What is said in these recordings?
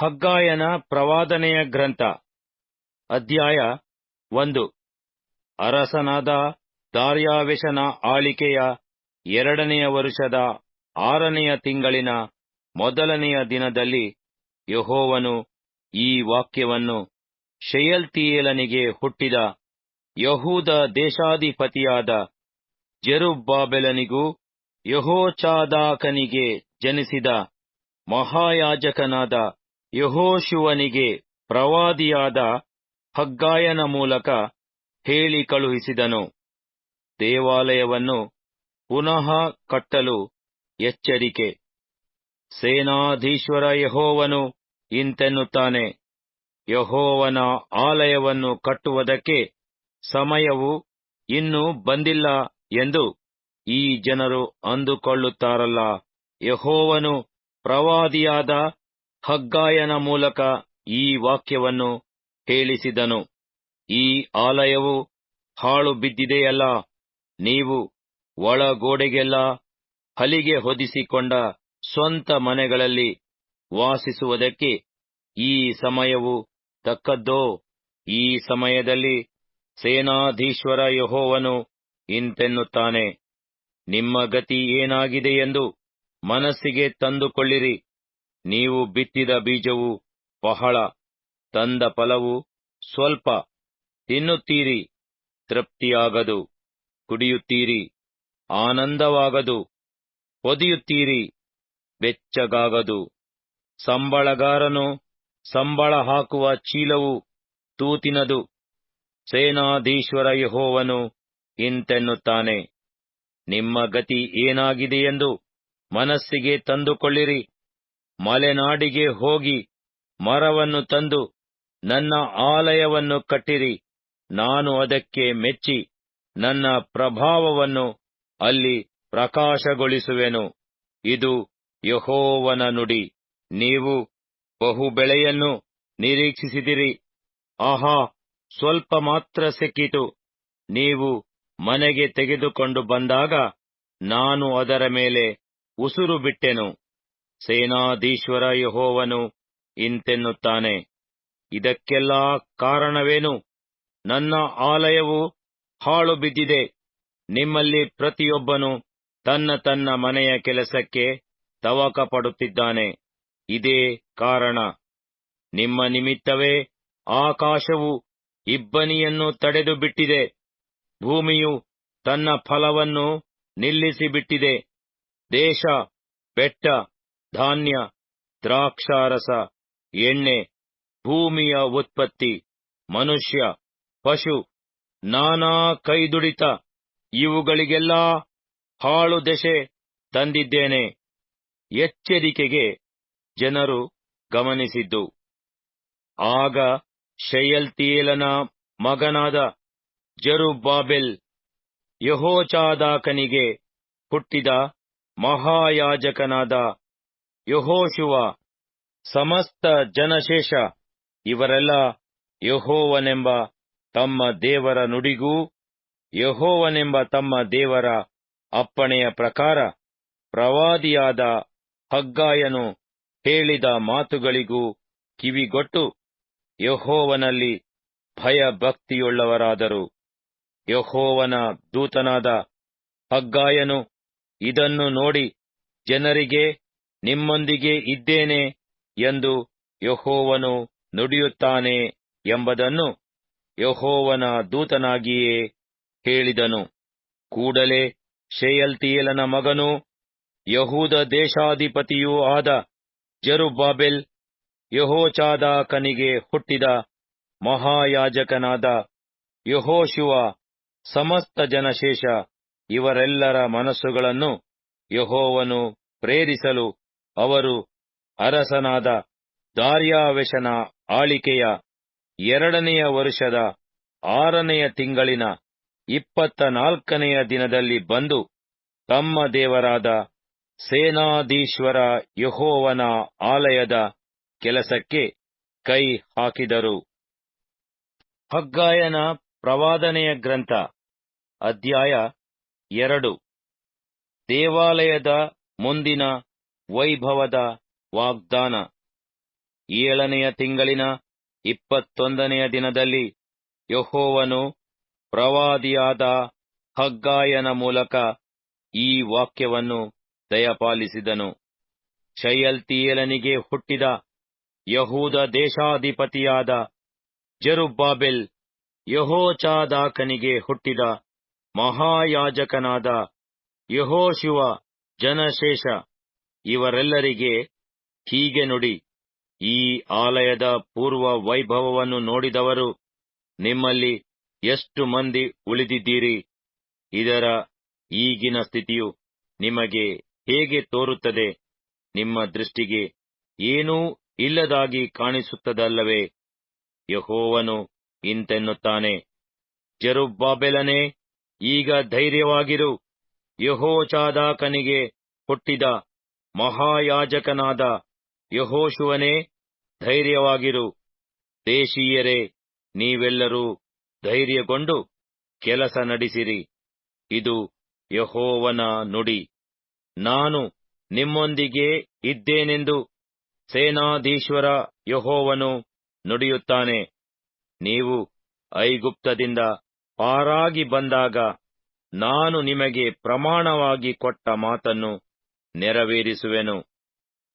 ಹಗ್ಗಾಯನ ಪ್ರವಾದನೆಯ ಗ್ರಂಥ, ಅಧ್ಯಾಯ ಒಂದು. ಅರಸನಾದ ದಾರ್ಯಾವೇಶನ ಆಳಿಕೆಯ ಎರಡನೆಯ ವರುಷದ ಆರನೆಯ ತಿಂಗಳಿನ ಮೊದಲನೆಯ ದಿನದಲ್ಲಿ ಯಹೋವನು ಈ ವಾಕ್ಯವನ್ನು ಶಯಲ್ತಿಯೇಲನಿಗೆ ಹುಟ್ಟಿದ ಯಹೂದ ದೇಶಾಧಿಪತಿಯಾದ ಜೆರುಬ್ಬಾಬೆಲನಿಗೂ ಯಹೋಚಾದಾಕನಿಗೆ ಜನಿಸಿದ ಮಹಾಯಾಜಕನಾದ ಯೆಹೋಶುವನಿಗೆ ಪ್ರವಾದಿಯಾದ ಹಗ್ಗಾಯನ ಮೂಲಕ ಹೇಳಿ ಕಳುಹಿಸಿದನು. ದೇವಾಲಯವನ್ನು ಪುನಃ ಕಟ್ಟಲು ಎಚ್ಚರಿಕೆ. ಸೇನಾಧೀಶ್ವರ ಯಹೋವನು ಇಂತೆನ್ನುತ್ತಾನೆ, ಯಹೋವನ ಆಲಯವನ್ನು ಕಟ್ಟುವುದಕ್ಕೆ ಸಮಯವು ಇನ್ನೂ ಬಂದಿಲ್ಲ ಎಂದು ಈ ಜನರು ಅಂದುಕೊಳ್ಳುತ್ತಾರಲ್ಲ. ಯಹೋವನು ಪ್ರವಾದಿಯಾದ ಹಗ್ಗಾಯನ ಮೂಲಕ ಈ ವಾಕ್ಯವನ್ನು ಹೇಳಿಸಿದನು. ಈ ಆಲಯವು ಹಾಳು ಬಿದ್ದಿದೆಯಲ್ಲ, ನೀವು ಒಳಗೋಡೆಗೆಲ್ಲ ಹಲಿಗೆ ಹೊದಿಸಿಕೊಂಡ ಸ್ವಂತ ಮನೆಗಳಲ್ಲಿ ವಾಸಿಸುವುದಕ್ಕೆ ಈ ಸಮಯವು ತಕ್ಕದ್ದೋ? ಈ ಸಮಯದಲ್ಲಿ ಸೇನಾಧೀಶ್ವರ ಯಹೋವನು ಇಂತೆನ್ನುತ್ತಾನೆ, ನಿಮ್ಮ ಗತಿ ಏನಾಗಿದೆ ಎಂದು ಮನಸ್ಸಿಗೆ ತಂದುಕೊಳ್ಳಿರಿ. ನೀವು ಬಿತ್ತಿದ ಬೀಜವು ಬಹಳ, ತಂದ ಫಲವು ಸ್ವಲ್ಪ, ತಿನ್ನುತ್ತೀರಿ, ತೃಪ್ತಿಯಾಗದು, ಕುಡಿಯುತ್ತೀರಿ, ಆನಂದವಾಗದು, ಒದಿಯುತ್ತೀರಿ, ಬೆಚ್ಚಗಾಗದು. ಸಂಬಳಗಾರನು ಸಂಬಳ ಹಾಕುವ ಚೀಲವು ತೂತಿನದು. ಸೇನಾಧೀಶ್ವರ ಯಹೋವನು ಇಂತೆನ್ನುತ್ತಾನೆ, ನಿಮ್ಮ ಗತಿ ಏನಾಗಿದೆಯೆಂದು ಮನಸ್ಸಿಗೆ ತಂದುಕೊಳ್ಳಿರಿ. ಮಲೆನಾಡಿಗೆ ಹೋಗಿ ಮರವನ್ನು ತಂದು ನನ್ನ ಆಲಯವನ್ನು ಕಟ್ಟಿರಿ. ನಾನು ಅದಕ್ಕೆ ಮೆಚ್ಚಿ ನನ್ನ ಪ್ರಭಾವವನ್ನು ಅಲ್ಲಿ ಪ್ರಕಾಶಗೊಳಿಸುವೆನು. ಇದು ಯಹೋವನ ನುಡಿ. ನೀವು ಬಹು ಬೆಳೆಯನ್ನು ನಿರೀಕ್ಷಿಸಿದಿರಿ. ಆಹಾ, ಸ್ವಲ್ಪ ಮಾತ್ರ ಸಿಕ್ಕಿತು. ನೀವು ಮನೆಗೆ ತೆಗೆದುಕೊಂಡು ಬಂದಾಗ ನಾನು ಅದರ ಮೇಲೆ ಉಸುರು ಬಿಟ್ಟೆನು. ಸೇನಾಧೀಶ್ವರ ಯಹೋವನು ಇಂತೆನ್ನುತ್ತಾನೆ, ಇದಕ್ಕೆಲ್ಲ ಕಾರಣವೇನು? ನನ್ನ ಆಲಯವು ಹಾಳು ಬಿದ್ದಿದೆ ನಿಮ್ಮಲ್ಲಿ ಪ್ರತಿಯೊಬ್ಬನು ತನ್ನ ತನ್ನ ಮನೆಯ ಕೆಲಸಕ್ಕೆ ತವಕ ಪಡುತ್ತಿದ್ದಾನೆ ಇದೇ ಕಾರಣ. ನಿಮ್ಮ ನಿಮಿತ್ತವೇ ಆಕಾಶವು ಇಬ್ಬನಿಯನ್ನು ತಡೆದು ಬಿಟ್ಟಿದೆ ಭೂಮಿಯು ತನ್ನ ಫಲವನ್ನು ನಿಲ್ಲಿಸಿಬಿಟ್ಟಿದೆ. ದೇಶ ಬೆಟ್ಟ ಧಾನ್ಯ, ದ್ರಾಕ್ಷಾರಸ, ಎಣ್ಣೆ, ಭೂಮಿಯ ಉತ್ಪತ್ತಿ, ಮನುಷ್ಯ, ಪಶು, ನಾನಾ ಕೈದುಡಿತ, ಇವುಗಳಿಗೆಲ್ಲ ಹಾಳು ದೆಸೆ ತಂದಿದ್ದೇನೆ. ಎಚ್ಚರಿಕೆಗೆ ಜನರು ಗಮನಿಸಿದ್ದು. ಆಗ ಶೆಯಲ್ತೀಯೇಲನ ಮಗನಾದ ಜರುಬಾಬೆಲ್ ಯಹೋಚಾದಾಕನಿಗೆ ಹುಟ್ಟಿದ ಮಹಾಯಾಜಕನಾದ ಯಹೋಶುವ, ಸಮಸ್ತ ಜನಶೇಷ, ಇವರೆಲ್ಲ ಯಹೋವನೆಂಬ ತಮ್ಮ ದೇವರ ನುಡಿಗೂ, ಯಹೋವನೆಂಬ ತಮ್ಮ ದೇವರ ಅಪ್ಪಣೆಯ ಪ್ರಕಾರ ಪ್ರವಾದಿಯಾದ ಹಗ್ಗಾಯನು ಹೇಳಿದ ಮಾತುಗಳಿಗೂ ಕಿವಿಗೊಟ್ಟು ಯಹೋವನಲ್ಲಿ ಭಯಭಕ್ತಿಯುಳ್ಳವರಾದರು. ಯಹೋವನ ದೂತನಾದ ಹಗ್ಗಾಯನು ಇದನ್ನು ನೋಡಿ ಜನರಿಗೆ ನಿಮ್ಮೊಂದಿಗೆ ಇದ್ದೇನೆ ಎಂದು ಯಹೋವನು ನುಡಿಯುತ್ತಾನೆ ಎಂಬುದನ್ನು ಯಹೋವನ ದೂತನಾಗಿಯೇ ಹೇಳಿದನು. ಕೂಡಲೇ ಶೇಯಲ್ತೀಯೇಲನ ಮಗನೂ ಯಹೂದ ದೇಶಾಧಿಪತಿಯೂ ಆದ ಜರುಬಾಬೆಲ್ ಯಹೋಚಾದಾಕನಿಗೆ ಹುಟ್ಟಿದ ಮಹಾಯಾಜಕನಾದ ಯಹೋಶಿವ ಸಮಸ್ತ ಜನಶೇಷ ಇವರೆಲ್ಲರ ಮನಸ್ಸುಗಳನ್ನು ಯಹೋವನು ಪ್ರೇರಿಸಲು ಅವರು ಅರಸನಾದ ದಾರ್ಯಾವೇಶನ ಆಳಿಕೆಯ ಎರಡನೆಯ ವರ್ಷದ ಆರನೆಯ ತಿಂಗಳಿನ ಇಪ್ಪತ್ತ ನಾಲ್ಕನೆಯ ದಿನದಲ್ಲಿ ಬಂದು ತಮ್ಮ ದೇವರಾದ ಸೇನಾಧೀಶ್ವರ ಯಹೋವನ ಆಲಯದ ಕೆಲಸಕ್ಕೆ ಕೈ ಹಾಕಿದರು. ಹಗ್ಗಾಯನ ಪ್ರವಾದನೆಯ ಗ್ರಂಥ, ಅಧ್ಯಾಯ ಎರಡು. ದೇವಾಲಯದ ಮುಂದಿನ ವೈಭವದ ವಾಗ್ದಾನ. ಏಳನೆಯ ತಿಂಗಳಿನ ಇಪ್ಪತ್ತೊಂದನೆಯ ದಿನದಲ್ಲಿ ಯಹೋವನು ಪ್ರವಾದಿಯಾದ ಹಗ್ಗಾಯನ ಮೂಲಕ ಈ ವಾಕ್ಯವನ್ನು ದಯಪಾಲಿಸಿದನು. ಶಯಲ್ತಿಯೇಲನಿಗೆ ಹುಟ್ಟಿದ ಯಹೂದ ದೇಶಾಧಿಪತಿಯಾದ ಜರುಬಾಬೆಲ್ ಯಹೋಚಾದಾಕನಿಗೆ ಹುಟ್ಟಿದ ಮಹಾಯಾಜಕನಾದ ಯಹೋಶಿವ ಜನಶೇಷ. ಇವರೆಲ್ಲರಿಗೆ ಹೀಗೆ ನುಡಿ, ಈ ಆಲಯದ ಪೂರ್ವ ವೈಭವವನ್ನು ನೋಡಿದವರು ನಿಮ್ಮಲ್ಲಿ ಎಷ್ಟು ಮಂದಿ ಉಳಿದಿದ್ದೀರಿ? ಇದರ ಈಗಿನ ಸ್ಥಿತಿಯು ನಿಮಗೆ ಹೇಗೆ ತೋರುತ್ತದೆ? ನಿಮ್ಮ ದೃಷ್ಟಿಗೆ ಏನೂ ಇಲ್ಲದಾಗಿ ಕಾಣಿಸುತ್ತದಲ್ಲವೇ? ಯಹೋವನು ಇಂತೆನ್ನುತ್ತಾನೆ, ಜರುಬ್ಬಾಬೆಲನೇ, ಈಗ ಧೈರ್ಯವಾಗಿರು. ಯಹೋಚಾದಾಕನಿಗೆ ಹುಟ್ಟಿದ ಮಹಾಯಾಜಕನಾದ ಯಹೋಶುವನೇ, ಧೈರ್ಯವಾಗಿರು. ದೇಶೀಯರೇ, ನೀವೆಲ್ಲರೂ ಧೈರ್ಯಗೊಂಡು ಕೆಲಸ ನಡೆಸಿರಿ. ಇದು ಯಹೋವನ ನುಡಿ. ನಾನು ನಿಮ್ಮೊಂದಿಗೆ ಇದ್ದೇನೆಂದು ಸೇನಾಧೀಶ್ವರ ಯಹೋವನು ನುಡಿಯುತ್ತಾನೆ. ನೀವು ಐಗುಪ್ತದಿಂದ ಪಾರಾಗಿ ಬಂದಾಗ ನಾನು ನಿಮಗೆ ಪ್ರಮಾಣವಾಗಿ ಕೊಟ್ಟ ಮಾತನ್ನು ನೆರವೇರಿಸುವೆನು.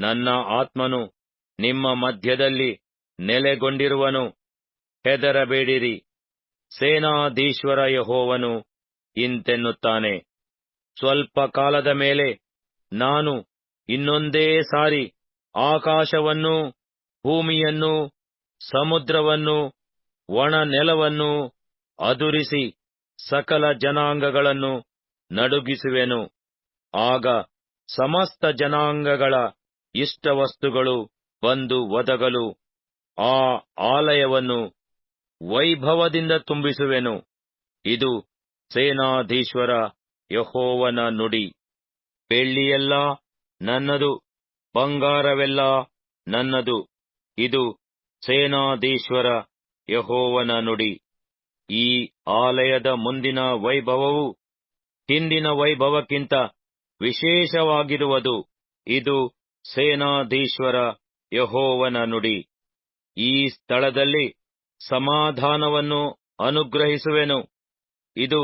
ನನ್ನ ಆತ್ಮನು ನಿಮ್ಮ ಮಧ್ಯದಲ್ಲಿ ನೆಲೆಗೊಂಡಿರುವನು. ಹೆದರಬೇಡಿರಿ. ಸೇನಾಧೀಶ್ವರ ಯಹೋವನು ಇಂತೆನ್ನುತ್ತಾನೆ. ಸ್ವಲ್ಪ ಕಾಲದ ಮೇಲೆ ನಾನು ಇನ್ನೊಂದೇ ಸಾರಿ ಆಕಾಶವನ್ನೂ ಭೂಮಿಯನ್ನೂ ಸಮುದ್ರವನ್ನು ಒಣ ನೆಲವನ್ನು ಅದುರಿಸಿ ಸಕಲ ಜನಾಂಗಗಳನ್ನು ನಡುಗಿಸುವೆನು. ಆಗ ಸಮಸ್ತ ಜನಾಂಗಗಳ ಇಷ್ಟವಸ್ತುಗಳು ಬಂದು ಒದಗಲು ಆ ಆಲಯವನ್ನು ವೈಭವದಿಂದ ತುಂಬಿಸುವೆನು. ಇದು ಸೇನಾಧೀಶ್ವರ ಯಹೋವನ ನುಡಿ. ಬೆಳ್ಳಿಯೆಲ್ಲ ನನ್ನದು, ಬಂಗಾರವೆಲ್ಲ ನನ್ನದು. ಇದು ಸೇನಾಧೀಶ್ವರ ಯಹೋವನ ನುಡಿ. ಈ ಆಲಯದ ಮುಂದಿನ ವೈಭವವು ಹಿಂದಿನ ವೈಭವಕ್ಕಿಂತ ವಿಶೇಷವಾಗಿರುವುದು ಇದು ಸೇನಾಧೀಶ್ವರ ಯಹೋವನ ನುಡಿ. ಈ ಸ್ಥಳದಲ್ಲಿ ಸಮಾಧಾನವನ್ನು ಅನುಗ್ರಹಿಸುವೆನು. ಇದು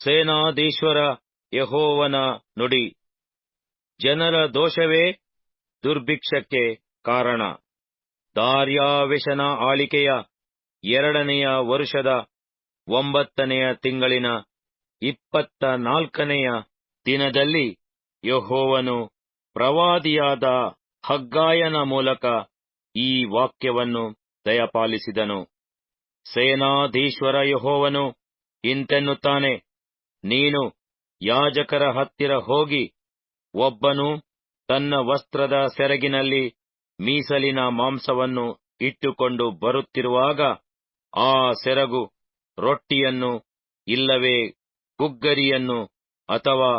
ಸೇನಾಧೀಶ್ವರ ಯಹೋವನ ನುಡಿ. ಜನರ ದೋಷವೇ ದುರ್ಭಿಕ್ಷಕ್ಕೆ ಕಾರಣ. ದಾರ್ಯಾವೇಶನ ಆಳಿಕೆಯ ಎರಡನೆಯ ವರುಷದ ಒಂಬತ್ತನೆಯ ತಿಂಗಳಿನ ಇಪ್ಪತ್ತ ನಾಲ್ಕನೆಯ ದಿನದಲ್ಲಿ ಯಹೋವನು ಪ್ರವಾದಿಯಾದ ಹಗ್ಗಾಯನ ಮೂಲಕ ಈ ವಾಕ್ಯವನ್ನು ದಯಪಾಲಿಸಿದನು. ಸೇನಾಧೀಶ್ವರ ಯಹೋವನು ಇಂತೆನ್ನುತ್ತಾನೆ, ನೀನು ಯಾಜಕರ ಹತ್ತಿರ ಹೋಗಿ ಒಬ್ಬನು ತನ್ನ ವಸ್ತ್ರದ ಸೆರಗಿನಲ್ಲಿ ಮೀಸಲಿನ ಮಾಂಸವನ್ನು ಇಟ್ಟುಕೊಂಡು ಬರುತ್ತಿರುವಾಗ ಆ ಸೆರಗು ರೊಟ್ಟಿಯನ್ನು ಇಲ್ಲವೇ ಗುಗ್ಗರಿಯನ್ನು ಅಥವಾ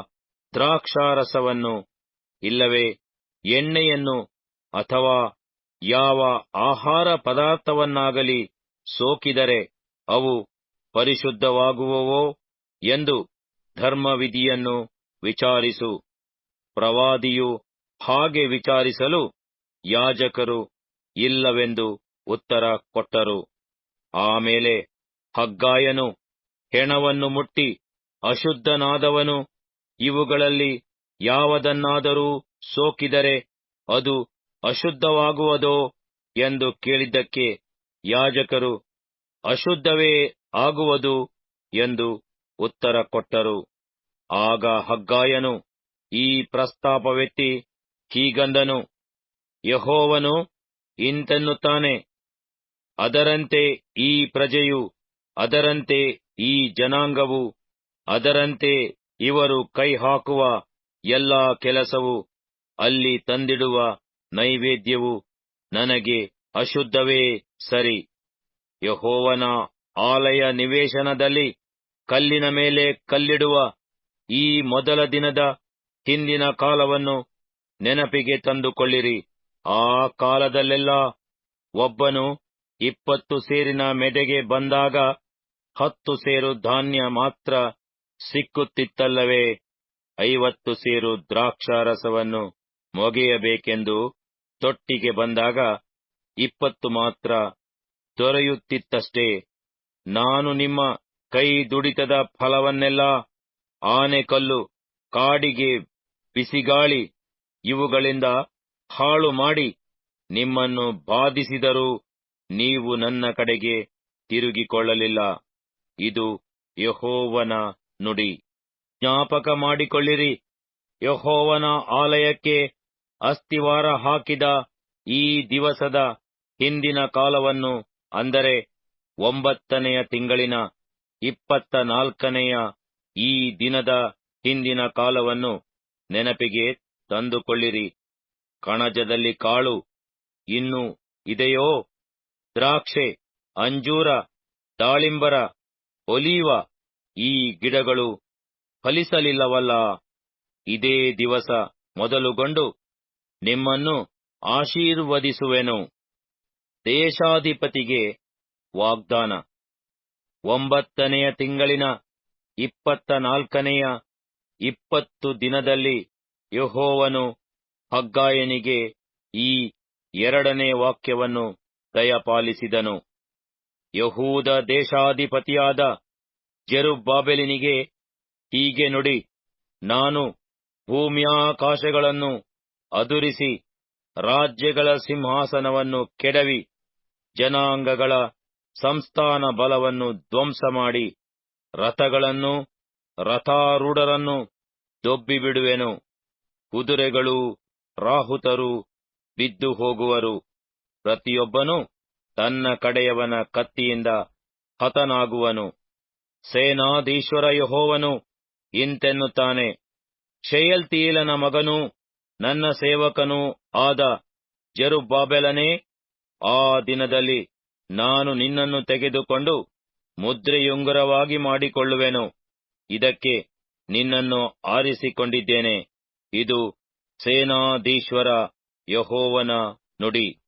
ದ್ರಾಕ್ಷಾರಸವನ್ನು, ಇಲ್ಲವೇ ಎಣ್ಣೆಯನ್ನು ಅಥವಾ ಯಾವ ಆಹಾರ ಪದಾರ್ಥವನ್ನಾಗಲಿ ಸೋಕಿದರೆ ಅವು ಪರಿಶುದ್ಧವಾಗುವವೋ ಎಂದು ಧರ್ಮವಿಧಿಯನ್ನು ವಿಚಾರಿಸು. ಪ್ರವಾದಿಯು ಹಾಗೆ ವಿಚಾರಿಸಲು ಯಾಜಕರು ಇಲ್ಲವೆಂದು ಉತ್ತರ ಕೊಟ್ಟರು. ಆಮೇಲೆ ಹಗ್ಗಾಯನು ಹೆಣವನ್ನು ಮುಟ್ಟಿ ಅಶುದ್ಧನಾದವನು ಇವುಗಳಲ್ಲಿ ಯಾವುದನ್ನಾದರೂ ಸೋಕಿದರೆ ಅದು ಅಶುದ್ಧವಾಗುವುದೋ ಎಂದು ಕೇಳಿದ್ದಕ್ಕೆ ಯಾಜಕರು, ಅಶುದ್ಧವೇ ಆಗುವುದು ಎಂದು ಉತ್ತರ ಕೊಟ್ಟರು. ಆಗ ಹಗ್ಗಾಯನು, ಈ ಪ್ರಸ್ತಾಪವೆತ್ತಿ ಹೀಗಂದನು, ಯಹೋವನು ಇಂತೆನ್ನುತ್ತಾನೆ, ಅದರಂತೆ ಈ ಪ್ರಜೆಯು, ಅದರಂತೆ ಈ ಜನಾಂಗವು, ಅದರಂತೆ ಇವರು ಕೈ ಹಾಕುವ ಎಲ್ಲಾ ಕೆಲಸವು ಅಲ್ಲಿ ತಂದಿಡುವ ನೈವೇದ್ಯವು ನನಗೆ ಅಶುದ್ಧವೇ ಸರಿ. ಯಹೋವನ ಆಲಯ ನಿವೇಶನದಲ್ಲಿ ಕಲ್ಲಿನ ಮೇಲೆ ಕಲ್ಲಿಡುವ ಈ ಮೊದಲ ದಿನದ ಹಿಂದಿನ ಕಾಲವನ್ನು ನೆನಪಿಗೆ ತಂದುಕೊಳ್ಳಿರಿ. ಆ ಕಾಲದಲ್ಲೆಲ್ಲ ಒಬ್ಬನು ಇಪ್ಪತ್ತು ಸೇರಿನ ಮೆದೆಗೆ ಬಂದಾಗ ಹತ್ತು ಸೇರು ಧಾನ್ಯ ಮಾತ್ರ ಸಿಕ್ಕುತ್ತಿತ್ತಲ್ಲವೇ? ಐವತ್ತು ಸೇರು ದ್ರಾಕ್ಷಾರಸವನ್ನು ಮೊಗೆಯಬೇಕೆಂದು ತೊಟ್ಟಿಗೆ ಬಂದಾಗ ಇಪ್ಪತ್ತು ಮಾತ್ರ ದೊರೆಯುತ್ತಿತ್ತಷ್ಟೇ. ನಾನು ನಿಮ್ಮ ಕೈ ದುಡಿತದ ಫಲವನ್ನೆಲ್ಲ ಆನೆಕಲ್ಲು ಕಾಡಿಗೆ ಬಿಸಿಗಾಳಿ ಇವುಗಳಿಂದ ಹಾಳು ಮಾಡಿ ನಿಮ್ಮನ್ನು ಬಾಧಿಸಿದರೂ ನೀವು ನನ್ನ ಕಡೆಗೆ ತಿರುಗಿಕೊಳ್ಳಲಿಲ್ಲ. ಇದು ಯಹೋವನ ನುಡಿ. ಜ್ಞಾಪಕ ಮಾಡಿಕೊಳ್ಳಿರಿ. ಯಹೋವನ ಆಲಯಕ್ಕೆ ಅಸ್ತಿವಾರ ಹಾಕಿದ ಈ ದಿವಸದ ಹಿಂದಿನ ಕಾಲವನ್ನು, ಅಂದರೆ ಒಂಬತ್ತನೆಯ ತಿಂಗಳಿನ ಇಪ್ಪತ್ತ ನಾಲ್ಕನೆಯ ಈ ದಿನದ ಹಿಂದಿನ ಕಾಲವನ್ನು ನೆನಪಿಗೆ ತಂದುಕೊಳ್ಳಿರಿ. ಕಣಜದಲ್ಲಿ ಕಾಳು, ಇನ್ನು ಇದೆಯೋ? ದ್ರಾಕ್ಷೆ, ಅಂಜೂರ, ದಾಳಿಂಬರ, ಒಲೀವ ಈ ಗಿಡಗಳು ಫಲಿಸಲಿಲ್ಲವಲ್ಲ. ಇದೇ ದಿವಸ ಮೊದಲುಗೊಂಡು ನಿಮ್ಮನ್ನು ಆಶೀರ್ವದಿಸುವೆನು. ದೇಶಾಧಿಪತಿಗೆ ವಾಗ್ದಾನ. ಒಂಬತ್ತನೆಯ ತಿಂಗಳಿನ ಇಪ್ಪತ್ತ ನಾಲ್ಕನೆಯ ಇಪ್ಪತ್ತು ದಿನದಲ್ಲಿ ಯಹೋವನು ಹಗ್ಗಾಯನಿಗೆ ಈ ಎರಡನೇ ವಾಕ್ಯವನ್ನು ದಯಪಾಲಿಸಿದನು. ಯಹೂದ ದೇಶಾಧಿಪತಿಯಾದ ಜೆರುಬ್ಬಾಬೆಲಿನಿಗೆ, ಹೀಗೆ ನುಡಿ, ನಾನು ಭೂಮ್ಯಾಕಾಶಗಳನ್ನು ಅದುರಿಸಿ, ರಾಜ್ಯಗಳ ಸಿಂಹಾಸನವನ್ನು ಕೆಡವಿ, ಜನಾಂಗಗಳ ಸಂಸ್ಥಾನ ಬಲವನ್ನು ಧ್ವಂಸ ಮಾಡಿ, ರಥಗಳನ್ನು, ರಥಾರೂಢರನ್ನು ದೊಬ್ಬಿಬಿಡುವೆನು. ಕುದುರೆಗಳು ರಾಹುತರು ಬಿದ್ದು ಹೋಗುವರು ಪ್ರತಿಯೊಬ್ಬನು ತನ್ನ ಕಡೆಯವನ ಕತ್ತಿಯಿಂದ ಹತನಾಗುವನು. ಸೇನಾಧೀಶ್ವರ ಯಹೋವನು ಇಂತೆನ್ನುತ್ತಾನೆ ಶೆಯಲ್ತೀಲನ ಮಗನೂ ನನ್ನ ಸೇವಕನೂ ಆದ ಜರುಬಾಬೆಲನೇ ಆ ದಿನದಲ್ಲಿ ನಾನು ನಿನ್ನನ್ನು ತೆಗೆದುಕೊಂಡು ಮುದ್ರೆಯುಂಗರವಾಗಿ ಮಾಡಿಕೊಳ್ಳುವೆನು. ಇದಕ್ಕೆ ನಿನ್ನನ್ನು ಆರಿಸಿಕೊಂಡಿದ್ದೇನೆ. ಇದು ಸೇನಾಧೀಶ್ವರ ಯಹೋವನ ನುಡಿ.